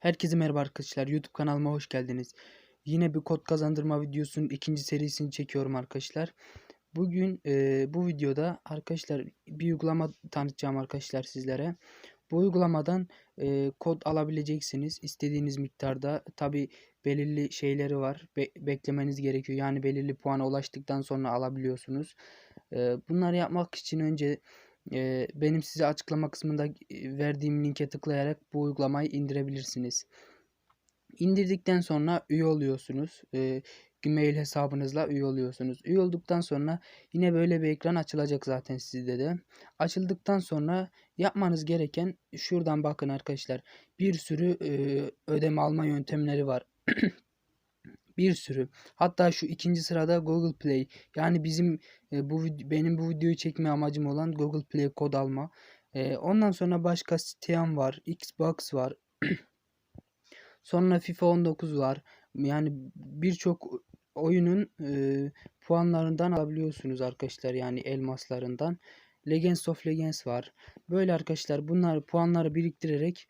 Herkese merhaba arkadaşlar. YouTube kanalıma hoş geldiniz. Yine bir kod kazandırma videosunun ikinci serisini çekiyorum arkadaşlar. Bugün e, bu videoda arkadaşlar bir uygulama tanıtacağım arkadaşlar sizlere. Bu uygulamadan e, kod alabileceksiniz. istediğiniz miktarda. Tabi belirli şeyleri var. Be- beklemeniz gerekiyor. Yani belirli puana ulaştıktan sonra alabiliyorsunuz. E, bunları yapmak için önce benim size açıklama kısmında verdiğim linke tıklayarak bu uygulamayı indirebilirsiniz. İndirdikten sonra üye oluyorsunuz. Gmail hesabınızla üye oluyorsunuz. Üye olduktan sonra yine böyle bir ekran açılacak zaten sizde de. Açıldıktan sonra yapmanız gereken şuradan bakın arkadaşlar. Bir sürü ödeme alma yöntemleri var. bir sürü. Hatta şu ikinci sırada Google Play. Yani bizim e, bu benim bu videoyu çekme amacım olan Google Play kod alma. E, ondan sonra başka Steam var, Xbox var. sonra FIFA 19 var. Yani birçok oyunun e, puanlarından alabiliyorsunuz arkadaşlar. Yani elmaslarından. Legends of Legends var. Böyle arkadaşlar bunlar puanları biriktirerek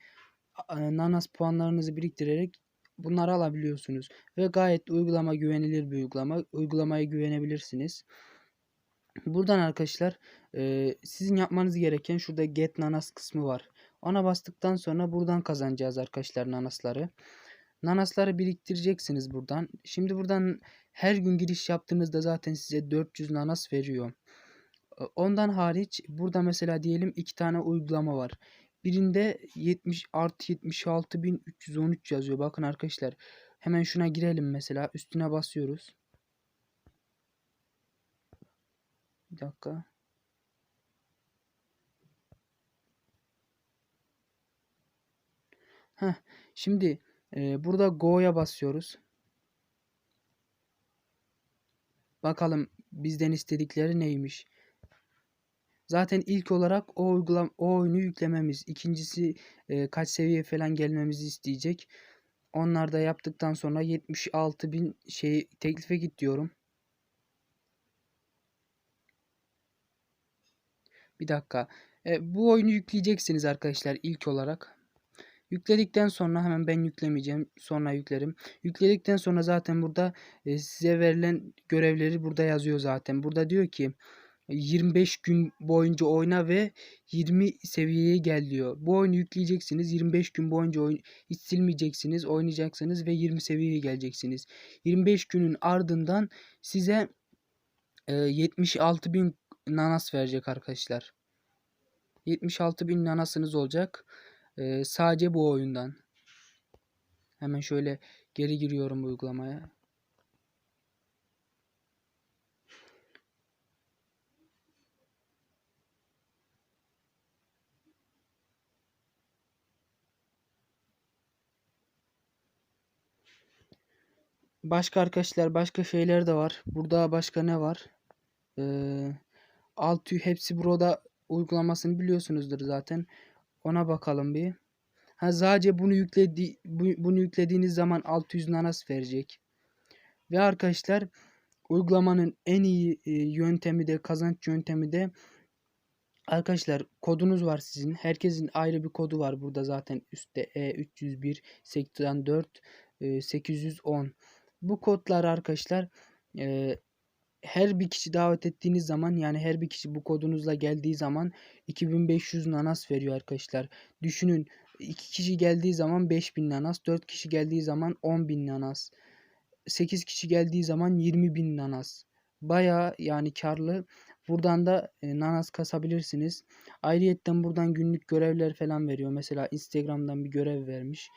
Nanas puanlarınızı biriktirerek bunları alabiliyorsunuz. Ve gayet uygulama güvenilir bir uygulama. Uygulamaya güvenebilirsiniz. Buradan arkadaşlar e, sizin yapmanız gereken şurada get nanas kısmı var. Ona bastıktan sonra buradan kazanacağız arkadaşlar nanasları. Nanasları biriktireceksiniz buradan. Şimdi buradan her gün giriş yaptığınızda zaten size 400 nanas veriyor. Ondan hariç burada mesela diyelim iki tane uygulama var. Birinde 70 artı 76.313 yazıyor. Bakın arkadaşlar. Hemen şuna girelim mesela. Üstüne basıyoruz. Bir dakika. Heh, şimdi e, burada Go'ya basıyoruz. Bakalım bizden istedikleri neymiş. Zaten ilk olarak o uygulam o oyunu yüklememiz, ikincisi e, kaç seviye falan gelmemizi isteyecek. Onlar da yaptıktan sonra 76 bin şey teklife git diyorum. Bir dakika. E, bu oyunu yükleyeceksiniz arkadaşlar ilk olarak. Yükledikten sonra hemen ben yüklemeyeceğim. Sonra yüklerim. Yükledikten sonra zaten burada e, size verilen görevleri burada yazıyor zaten. Burada diyor ki 25 gün boyunca oyna ve 20 seviyeye gel diyor. Bu oyunu yükleyeceksiniz. 25 gün boyunca oyun hiç silmeyeceksiniz. Oynayacaksınız ve 20 seviyeye geleceksiniz. 25 günün ardından size e, 76 bin nanas verecek arkadaşlar. 76 bin nanasınız olacak. E, sadece bu oyundan. Hemen şöyle geri giriyorum uygulamaya. Başka arkadaşlar başka şeyler de var. Burada başka ne var? Ee, Altı hepsi burada uygulamasını biliyorsunuzdur zaten. Ona bakalım bir. Ha sadece bunu yükledi bunu yüklediğiniz zaman 600 nanas verecek. Ve arkadaşlar uygulamanın en iyi e, yöntemi de kazanç yöntemi de arkadaşlar kodunuz var sizin. Herkesin ayrı bir kodu var burada zaten üstte E301 84 810. Bu kodlar arkadaşlar e, her bir kişi davet ettiğiniz zaman yani her bir kişi bu kodunuzla geldiği zaman 2500 nanas veriyor arkadaşlar. Düşünün 2 kişi geldiği zaman 5000 nanas, 4 kişi geldiği zaman 10.000 nanas, 8 kişi geldiği zaman 20.000 nanas. Baya yani karlı. Buradan da e, nanas kasabilirsiniz. Ayrıyetten buradan günlük görevler falan veriyor. Mesela Instagram'dan bir görev vermiş.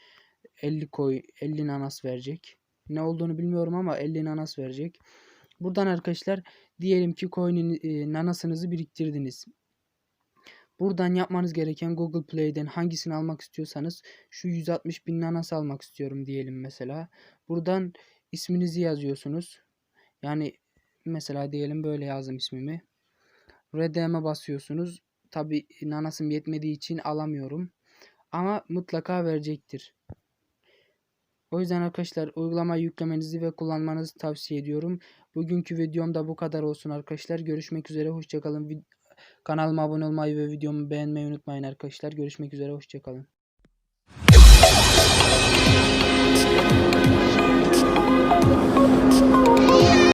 50 koy 50 nanas verecek. Ne olduğunu bilmiyorum ama 50 nanas verecek. Buradan arkadaşlar diyelim ki coin'in e, nanasınızı biriktirdiniz. Buradan yapmanız gereken Google Play'den hangisini almak istiyorsanız şu 160 bin nanas almak istiyorum diyelim mesela. Buradan isminizi yazıyorsunuz. Yani mesela diyelim böyle yazdım ismimi. Redeem'e basıyorsunuz. Tabi nanasım yetmediği için alamıyorum. Ama mutlaka verecektir. O yüzden arkadaşlar uygulama yüklemenizi ve kullanmanızı tavsiye ediyorum. Bugünkü videom da bu kadar olsun arkadaşlar. Görüşmek üzere hoşçakalın. Kanalıma abone olmayı ve videomu beğenmeyi unutmayın arkadaşlar. Görüşmek üzere hoşçakalın. Hey!